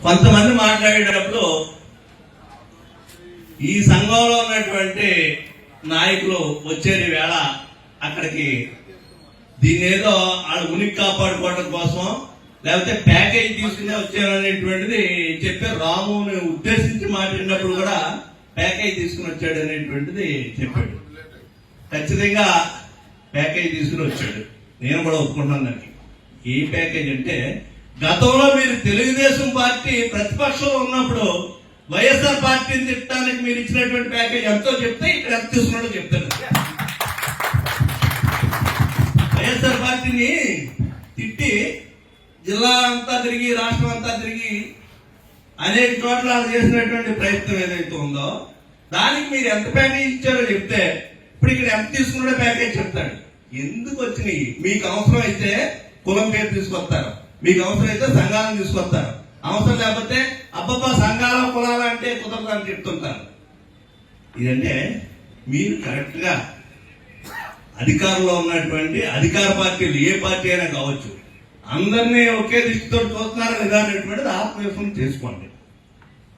కొంతమంది మాట్లాడేటప్పుడు ఈ సంఘంలో ఉన్నటువంటి నాయకులు వచ్చేది వేళ అక్కడికి దీన్ని ఏదో వాళ్ళ ఉనికి కాపాడుకోవడం కోసం లేకపోతే ప్యాకేజ్ తీసుకునే వచ్చారనేటువంటిది చెప్పే రాముని ఉద్దేశించి మాట్లాడినప్పుడు కూడా ప్యాకేజ్ తీసుకుని వచ్చాడు అనేటువంటిది చెప్పాడు. ఖచ్చితంగా ప్యాకేజ్ తీసుకుని వచ్చాడు. నేను కూడా ఒప్పుకుంటున్నాను దానికి. ఏ ప్యాకేజ్ అంటే గతంలో మీరు తెలుగుదేశం పార్టీ ప్రతిపక్షంలో ఉన్నప్పుడు వైఎస్ఆర్ పార్టీని తిట్టడానికి మీరు ఇచ్చినటువంటి ప్యాకేజ్ ఎంతో చెప్తే ఇక్కడ ఎంత తీసుకున్నాడో చెప్తాను. వైఎస్ఆర్ పార్టీని తిట్టి జిల్లా అంతా తిరిగి రాష్ట్రం అంతా తిరిగి అనేక చోట్ల చేసినటువంటి ప్రయత్నం ఏదైతే ఉందో దానికి మీరు ఎంత ప్యాకేజ్ ఇచ్చారో చెప్తే ఇప్పుడు ఇక్కడ ఎంత తీసుకున్నాడో ప్యాకేజ్ చెప్తాడు. ఎందుకు వచ్చినాయి? మీకు అవసరం అయితే కులం పేరు తీసుకొస్తారు మీకు అవసరం అయితే సంఘాలను తీసుకొస్తారు. అవసరం లేకపోతే అబ్బబ్బా సంఘాల కులాలు అంటే కుదరదని చెప్తుంటారు. ఇదంటే మీరు కరెక్ట్గా అధికారంలో ఉన్నటువంటి అధికార పార్టీలు ఏ పార్టీ అయినా కావచ్చు అందరినీ ఒకే దృష్టితో చూస్తున్నారు లేదా అనేటువంటిది ఆత్మవిశ్వం చేసుకోండి.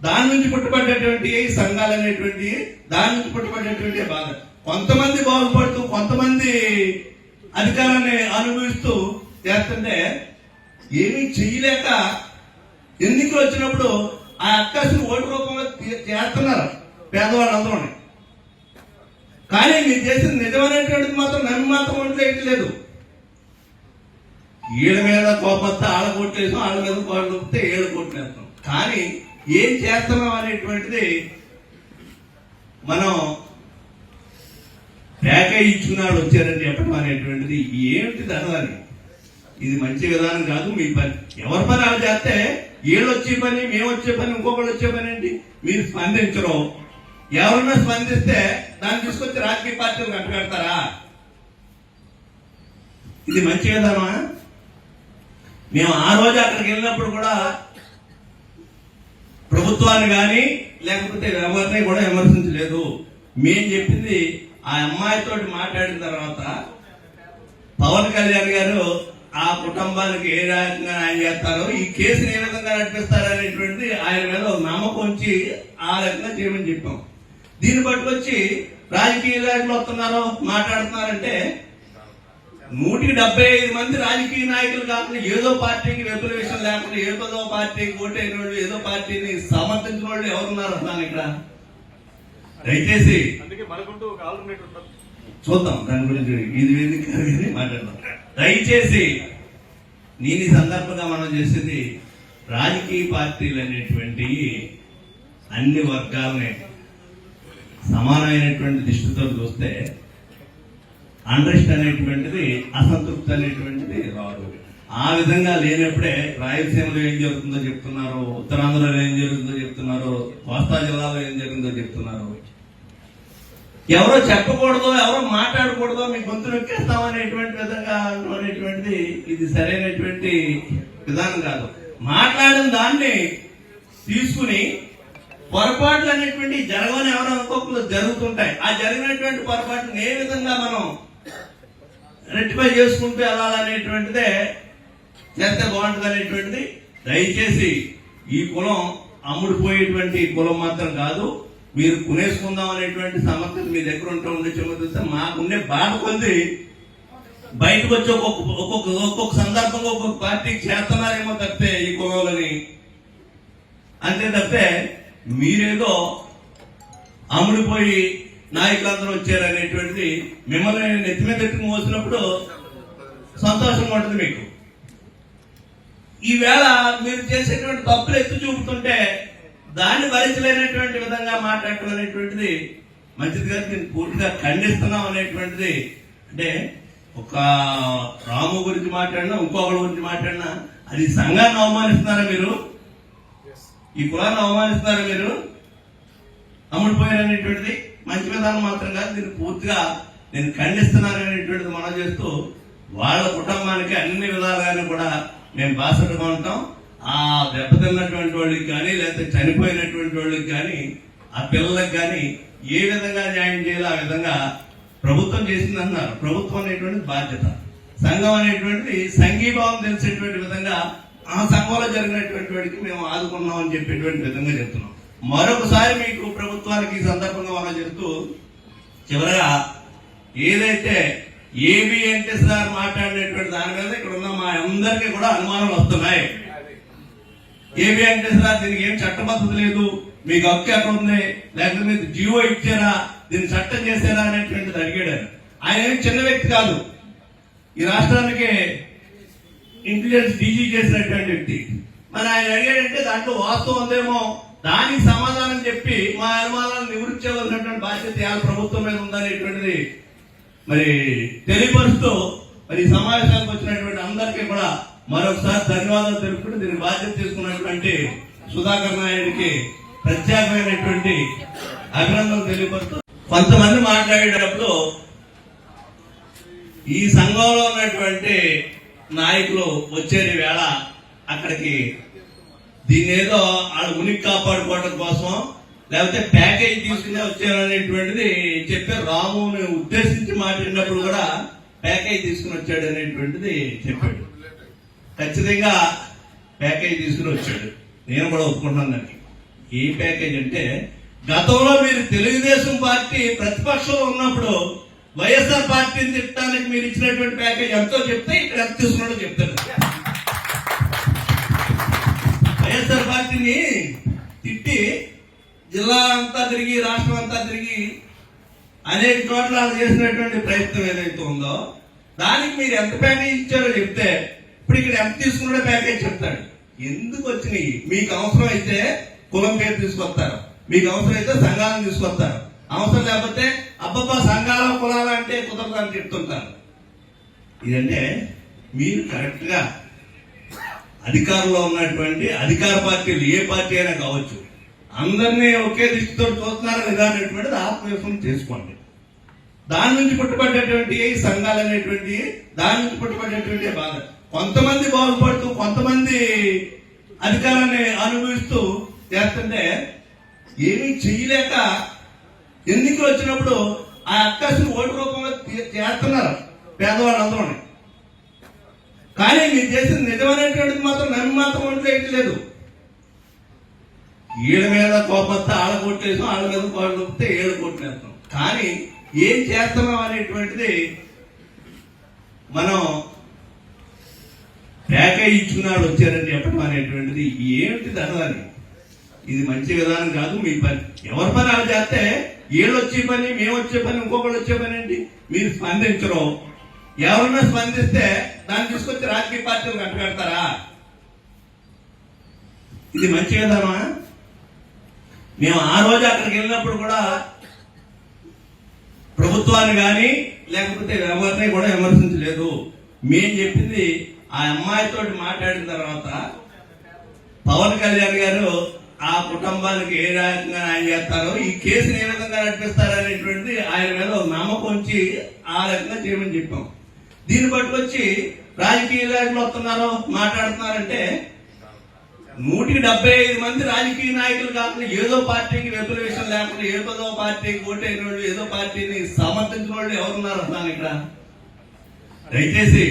దాని నుంచి పుట్టబడ్డటువంటి సంఘాలు అనేటువంటి దాని నుంచి పుట్టబడ్డటువంటి బాధ. కొంతమంది బాగుపడుతూ కొంతమంది అధికారాన్ని అనుభవిస్తూ చేస్తుంటే ఏమీ చేయలేక ఎన్నికలు వచ్చినప్పుడు ఆ అక్కసిని ఓటు రూపంలో చేస్తున్నారు పేదవాళ్ళందరూ కానీ మీరు చేసిన నిజమైనటువంటిది మాత్రం నమ్మి మాత్రం ఒంట్లో లేదు. వీళ్ళ మీద కోపస్తే ఆడ కోట్లు వేసాం వాళ్ళ మీద కోట్లు వస్తే ఏడు కోట్లు వేస్తాం. కానీ ఏం చేస్తున్నాం అనేటువంటిది మనం ప్యాకేజ్ ఇచ్చుకున్నాడు వచ్చారని చెప్పడం అనేటువంటిది ఏమిటి ధరలని ఇది మంచి విధానం కాదు మీ పని. ఎవరి పని అలా చేస్తే వీళ్ళు వచ్చే పని మేము వచ్చే పని ఇంకొకళ్ళు వచ్చే పని ఏంటి? మీరు స్పందించరు. ఎవరన్నా స్పందిస్తే దాన్ని తీసుకొచ్చి రాజకీయ పార్టీలు కట్టబెడతారా ఇది మంచి విధానమా మేము ఆ రోజు అక్కడికి వెళ్ళినప్పుడు కూడా ప్రభుత్వాన్ని కానీ లేకపోతే ఎవరిని కూడా విమర్శించలేదు. మేము చెప్పింది ఆ అమ్మాయితో మాట్లాడిన తర్వాత పవన్ కళ్యాణ్ గారు ఆ కుటుంబానికి ఏ రకంగా ఆయన చేస్తారో ఈ కేసుని ఏ విధంగా నడిపిస్తారు అనేటువంటిది ఆయన మీద ఒక నమ్మకం ఉంచి ఆ రకంగా చేయమని చెప్పాం. దీన్ని పట్టుకొచ్చి రాజకీయ నాయకులు వస్తున్నారో మాట్లాడుతున్నారంటే నూటికి డెబ్బై ఐదు మంది రాజకీయ నాయకులు కాకుండా ఏదో పార్టీకి రెగ్యులేషన్ లేకుండా ఏదో పార్టీకి ఓటైన వాళ్ళు ఏదో పార్టీని సమర్థించిన వాళ్ళు ఎవరున్నారు అసలు ఇక్కడ. దయచేసి చూద్దాం దాని గురించి ఇది మాట్లాడదాం. దయచేసి నేను ఈ సందర్భంగా మనం చేసేది రాజకీయ పార్టీలు అనేటువంటి అన్ని వర్గాలని సమానమైనటువంటి దృష్టితో చూస్తే అండర్స్ట్ అనేటువంటిది అసంతృప్తి అనేటువంటిది రాదు. ఆ విధంగా లేనప్పుడే రాయలసీమలో ఏం జరుగుతుందో చెప్తున్నారు ఉత్తరాంధ్రలో ఏం జరుగుతుందో చెప్తున్నారు కోస్తా జిల్లాలో ఏం జరిగిందో చెప్తున్నారు. ఎవరో చెప్పకూడదు ఎవరో మాట్లాడకూడదు మీ గొంతు నొక్కేస్తాం అనేటువంటి విధంగా అనేటువంటిది ఇది సరైనటువంటి విధానం కాదు. మాట్లాడిన దాన్ని తీసుకుని పొరపాట్లు అనేటువంటి జరగని ఎవరో అనుకోకుండా జరుగుతుంటాయి. ఆ జరిగినటువంటి పొరపాటును ఏ విధంగా మనం రెట్టిఫై చేసుకుంటూ వెళ్ళాలనేటువంటిదే చేస్తే బాగుంటుంది అనేటువంటిది. దయచేసి ఈ కులం అమ్ముడుపోయేటువంటి కులం మాత్రం కాదు. మీరు కొనేసుకుందాం అనేటువంటి సమర్థత మీ దగ్గర ఉంటా ఉండే చూస్తే మాకుండే బాధ కొంది బయటకు వచ్చి ఒక్కొక్క ఒక్కొక్క ఒక్కొక్క సందర్భంగా ఒక్కొక్క పార్టీకి చేస్తున్నారేమో తప్పితే ఈ కులంలోని అంతే తప్పితే మీరేదో అమ్ముడిపోయి నాయకులందరూ వచ్చారనేటువంటిది మిమ్మల్ని నెత్తి మీద ఎత్తుకు మోసినప్పుడు సంతోషంగా ఉంటుంది మీకు. ఈవేళ మీరు చేసేటువంటి తప్పులు ఎత్తి చూపుతుంటే దాన్ని భరించలేనటువంటి విధంగా మాట్లాడటం అనేటువంటిది మంచిది కాదు నేను పూర్తిగా ఖండిస్తున్నాం అనేటువంటిది అంటే ఒక రాము గురించి మాట్లాడినా ఇంకొకరి గురించి మాట్లాడినా అది సంఘాన్ని అవమానిస్తున్నారా మీరు? ఈ కులాన్ని అవమానిస్తున్నారా మీరు? అమ్ముడిపోయారనేటువంటిది మంచి విధానం మాత్రం కాదు దీన్ని పూర్తిగా నేను ఖండిస్తున్నాను అనేటువంటిది మనం చేస్తూ వాళ్ళ కుటుంబానికి అన్ని విధాలుగానే కూడా మేము బాసటగా ఉంటాం. ఆ దెబ్బతిన్నటువంటి వాళ్ళకి కానీ లేకపోతే చనిపోయినటువంటి వాళ్ళకి కానీ ఆ పిల్లలకు కానీ ఏ విధంగా న్యాయం చేయాలో ఆ విధంగా ప్రభుత్వం చేసింది అన్నారు ప్రభుత్వం అనేటువంటి బాధ్యత. సంఘం అనేటువంటిది సంఘీభావం తెలిసేటువంటి విధంగా ఆ సంఘంలో జరిగినటువంటి వాడికి మేము ఆదుకున్నాం అని చెప్పేటువంటి విధంగా చెప్తున్నాం. మరొకసారి మీకు ప్రభుత్వానికి ఈ సందర్భంగా మనం చెప్తూ చివరగా ఏదైతే ఏబి వెంకటేశ్వర మాట్లాడినటువంటి దాని మీద ఇక్కడ ఉన్న మా అందరికీ కూడా అనుమానాలు వస్తున్నాయి. ఏబి అంటే సార్ దీనికి ఏం చట్టబద్ధత లేదు. మీకు హక్కు ఎక్కడ ఉంది? లేకపోతే మీరు జీవో ఇచ్చారా? దీన్ని చట్టం చేశారా అనేటువంటిది అడిగాడు ఆయన. ఆయన ఏం చిన్న వ్యక్తి కాదు. ఈ రాష్ట్రానికి ఇంటెలిజెన్స్ డీజీ చేసినటువంటి వ్యక్తి. మరి ఆయన అడిగాడంటే దాంట్లో వాస్తవం ఉందేమో? దానికి సమాధానం చెప్పి మా అనుమానాలను నివృత్తి చేయవలసినటువంటి బాధ్యత ఇవాళ ప్రభుత్వం మీద ఉందనేటువంటిది మరి తెలియపరుస్తూ మరి సమావేశానికి వచ్చినటువంటి అందరికీ కూడా మరొకసారి ధన్యవాదాలు తెలుపుకుంటూ దీన్ని బాధ్యత తీసుకున్నటువంటి సుధాకర్ నాయుడికి ప్రత్యేకమైనటువంటి అభినందనలు తెలియపరుస్తూ కొంతమంది మాట్లాడేటప్పుడు ఈ సంఘంలో ఉన్నటువంటి నాయకులు వచ్చేది వేళ అక్కడికి. దీన్ని ఏదో వాళ్ళ ఉనికి కాపాడుకోవడం కోసం లేకపోతే ప్యాకేజ్ తీసుకునే వచ్చారనేటువంటిది చెప్పే రాముని ఉద్దేశించి మాట్లాడినప్పుడు కూడా ప్యాకేజ్ తీసుకుని వచ్చాడు అనేటువంటిది చెప్పాడు. ఖచ్చితంగా ప్యాకేజ్ తీసుకుని వచ్చాడు. నేను కూడా ఒప్పుకుంటున్నాను దానికి. ఏ ప్యాకేజ్ అంటే గతంలో మీరు తెలుగుదేశం పార్టీ ప్రతిపక్షంలో ఉన్నప్పుడు వైఎస్ఆర్ పార్టీని తిట్టడానికి మీరు ఇచ్చినటువంటి ప్యాకేజ్ ఎంతో చెప్తే ఇక్కడ ఎంత తీసుకున్నాడో చెప్తారు వైఎస్ఆర్ పార్టీని తిట్టి జిల్లా అంతా తిరిగి రాష్ట్రం అంతా తిరిగి అనేక చోట్ల చేసినటువంటి ప్రయత్నం ఏదైతే ఉందో దానికి మీరు ఎంత ప్యాకేజ్ ఇచ్చారో చెప్తే ఇప్పుడు ఇక్కడ ఎంత తీసుకున్నాడో ప్యాకేజ్ చెప్తాడు. ఎందుకు వచ్చినాయి? మీకు అవసరం అయితే కులం పేరు తీసుకొస్తారు. మీకు అవసరం అయితే సంఘాలను తీసుకొస్తారు. అవసరం లేకపోతే అబ్బబ్బా సంఘాల కులాల అంటే కుదరదని చెప్తుంటారు. ఇదంటే మీరు కరెక్ట్గా అధికారంలో ఉన్నటువంటి అధికార పార్టీలు ఏ పార్టీ అయినా కావచ్చు అందరినీ ఒకే దృష్టితో చూస్తున్నారు లేదా అనేటువంటిది ఆత్మవిశ్వం చేసుకోండి. దాని నుంచి పుట్టుబడ్డటువంటి సంఘాలు అనేటువంటి దాని నుంచి పుట్టుబడ్డటువంటి బాధ కొంతమంది బాగుపడుతూ కొంతమంది అధికారాన్ని అనుభవిస్తూ చేస్తుంటే ఏమీ చేయలేక ఎన్నికలు వచ్చినప్పుడు ఆ అక్కసుని ఓటు రూపంలో చేస్తున్నారు పేదవాళ్ళందరూ. కానీ మీరు చేసిన నిజమైనటువంటిది మాత్రం నమ్మి మాత్రం ఒంట్లో లేదు వీళ్ళ మీద కోపస్తే ఆళ్ళ కొట్టేసాం ఆడ మీద కోట్లు ఏడు ఏళ్ళు కానీ ఏం చేస్తున్నాం అనేటువంటిది మనం లేక ఇచ్చుకున్నాడు వచ్చారని చెప్పడం అనేటువంటిది ఏమిటి ధరదని ఇది మంచి విధానం కాదు మీ పని. ఎవరి పని అలా చేస్తే వీళ్ళు వచ్చే పని మేము వచ్చే పని ఇంకొకళ్ళు వచ్చే పని ఏంటి? మీరు స్పందించరు. ఎవరన్నా స్పందిస్తే దాన్ని తీసుకొచ్చి రాజకీయ పార్టీలు కట్టగడతారా ఇది మంచి విధానమా మేము ఆ రోజు అక్కడికి వెళ్ళినప్పుడు కూడా ప్రభుత్వాన్ని కానీ లేకపోతే ఎవరిని కూడా విమర్శించలేదు. మేము చెప్పింది ఆ అమ్మాయితో మాట్లాడిన తర్వాత పవన్ కళ్యాణ్ గారు ఆ కుటుంబానికి ఏ రకంగా ఆయన చేస్తారో ఈ కేసుని ఏ విధంగా నడిపిస్తారు అనేటువంటి ఆయన మీద ఒక నమ్మకం ఉంచి ఆ రకంగా చేయమని చెప్పాం. దీన్ని బట్టి వచ్చి రాజకీయ నాయకులు వస్తున్నారు మాట్లాడుతున్నారంటే నూటికి డెబ్బై ఐదు మంది రాజకీయ నాయకులు కాకుండా ఏదో పార్టీకి రెగ్యులేషన్ లేకుండా ఏదో పార్టీకి ఓటైన వాళ్ళు ఏదో పార్టీని సమర్థించిన వాళ్ళు ఎవరున్నారు అన్నాను ఇక్కడ దయచేసి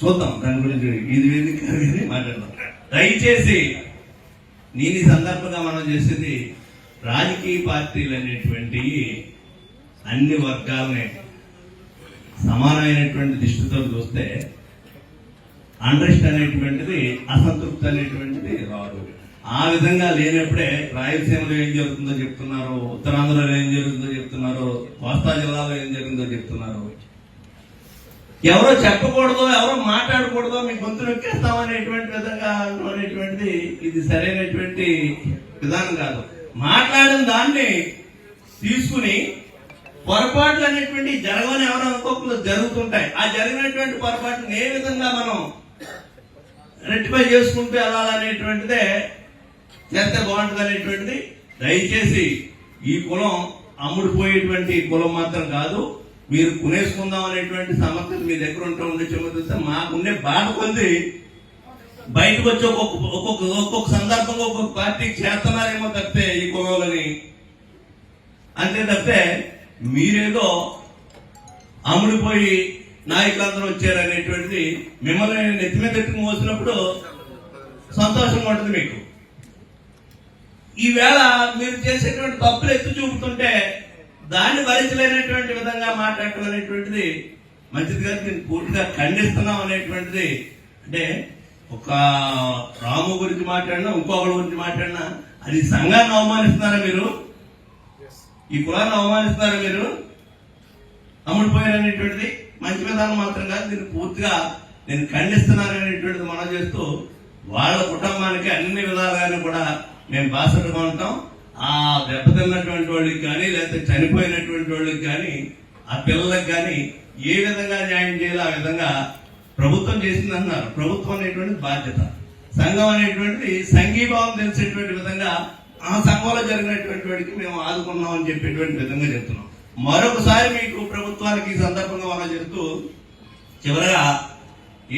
చూద్దాం దాని గురించి ఇది వేదిక మాట్లాడదాం. దయచేసి నేను ఈ సందర్భంగా మనం చేసేది రాజకీయ పార్టీలు అనేటువంటి అన్ని వర్గాలని సమానమైనటువంటి దృష్టితో చూస్తే అండ్రెస్ట్ అనేటువంటిది అసంతృప్తి అనేటువంటిది రాదు. ఆ విధంగా లేనప్పుడే రాయలసీమలో ఏం జరుగుతుందో చెప్తున్నారు ఉత్తరాంధ్రలో ఏం జరుగుతుందో చెప్తున్నారు కోస్తా జిల్లాలో ఏం జరిగిందో చెప్తున్నారు. ఎవరో చెప్పకూడదు ఎవరో మాట్లాడకూడదు మీ గొంతు నొక్కేస్తామనేటువంటి విధంగా అనేటువంటిది ఇది సరైనటువంటి విధానం కాదు. మాట్లాడిన దాన్ని తీసుకుని పొరపాట్లు అనేటువంటి జరగని ఎవరో అనుకోకుండా జరుగుతుంటాయి. ఆ జరిగినటువంటి పొరపాటును ఏ విధంగా మనం రెట్టిఫై చేసుకుంటూ వెళ్ళాలనేటువంటిదే చేస్తే బాగుంటుంది అనేటువంటిది. దయచేసి ఈ కులం అమ్ముడుపోయేటువంటి కులం మాత్రం కాదు. మీరు కొనేసుకుందాం అనేటువంటి సమర్థత మీ దగ్గర ఉంటా ఉండే చూస్తే మాకుండే బాధ పొంది బయటకు వచ్చి ఒక్కొక్క ఒక్కొక్క ఒక్కొక్క సందర్భంగా ఒక్కొక్క పార్టీకి చేస్తున్నారేమో తప్పితే ఈ కులంలోని అంతే తప్పితే మీరేదో అమ్ముడిపోయి నాయకులందరూ వచ్చారు అనేటువంటిది మిమ్మల్ని నెత్తి మీద ఎత్తుకు మోసినప్పుడు సంతోషం ఉంటుంది మీకు. ఈవేళ మీరు చేసేటువంటి తప్పులు ఎత్తు చూపుతుంటే దాన్ని భరించలేనటువంటి విధంగా మాట్లాడటం అనేటువంటిది మంచిది కాదు నేను పూర్తిగా ఖండిస్తున్నాం అనేటువంటిది. అంటే ఒక రాము గురించి మాట్లాడినా ఇంకొకరి గురించి మాట్లాడినా అది సంఘాన్ని అవమానిస్తున్నారా మీరు? ఈ కులాన్ని అవమానిస్తున్నారా మీరు? అమ్ముడు పోయారనేటువంటిది మంచి విధానం మాత్రం కాదు దీన్ని పూర్తిగా నేను ఖండిస్తున్నాను అనేటువంటిది మనం చేస్తూ వాళ్ళ కుటుంబానికి అన్ని విధాలుగానే కూడా మేము బాసటగా ఉంటాం. ఆ దెబ్బతిన్నటువంటి వాళ్ళకి కానీ లేకపోతే చనిపోయినటువంటి వాళ్ళకి కానీ ఆ పిల్లలకు కానీ ఏ విధంగా న్యాయం చేయాలో ఆ విధంగా ప్రభుత్వం చేసింది అన్నారు ప్రభుత్వం అనేటువంటి బాధ్యత. సంఘం అనేటువంటిది సంఘీభావం తెలిసేటువంటి విధంగా ఆ సంఘంలో జరిగినటువంటి వాడికి మేము ఆదుకున్నామని చెప్పేటువంటి విధంగా చెప్తున్నాం. మరొకసారి మీకు ప్రభుత్వానికి ఈ సందర్భంగా మనం చెప్తూ చివరగా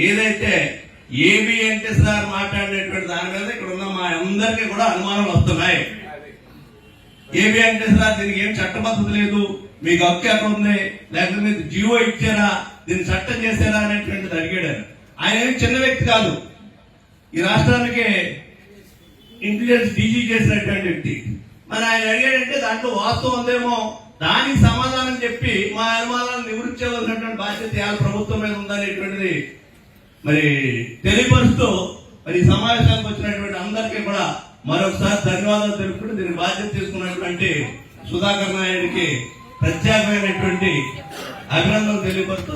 ఏదైతే ఏబి వెంకటేశ్వర మాట్లాడినటువంటి దాని మీద ఇక్కడ ఉన్న మా అందరికీ కూడా అనుమానాలు వస్తున్నాయి. ఏవి అంటే సార్ దీనికి ఏం చట్టబద్ధత లేదు. మీకు హక్కు ఎక్కడ ఉంది? లేకపోతే మీకు జీవో ఇచ్చారా దీన్ని చట్టం చేశారా అనేటువంటిది అడిగాడు ఆయన. ఏం చిన్న వ్యక్తి కాదు. ఈ రాష్ట్రానికి ఇంటెలిజెన్స్ డీజీ చేసినటువంటి వ్యక్తి. మరి ఆయన అడిగాడంటే దాంట్లో వాస్తవం ఉందేమో? దానికి సమాధానం చెప్పి మా అనుమానాలను నివృత్తి చేయవలసినటువంటి బాధ్యత ఇవాళ ప్రభుత్వం మీద ఉందనేటువంటిది మరి తెలియపరుస్తూ మరి సమావేశానికి వచ్చినటువంటి అందరికీ కూడా మరొకసారి ధన్యవాదాలు తెలుపుకుంటూ దీన్ని బాధ్యత తీసుకున్నటువంటి సుధాకర్ నాయుడికి ప్రత్యేకమైనటువంటి అభినందనలు తెలియపరుస్తూ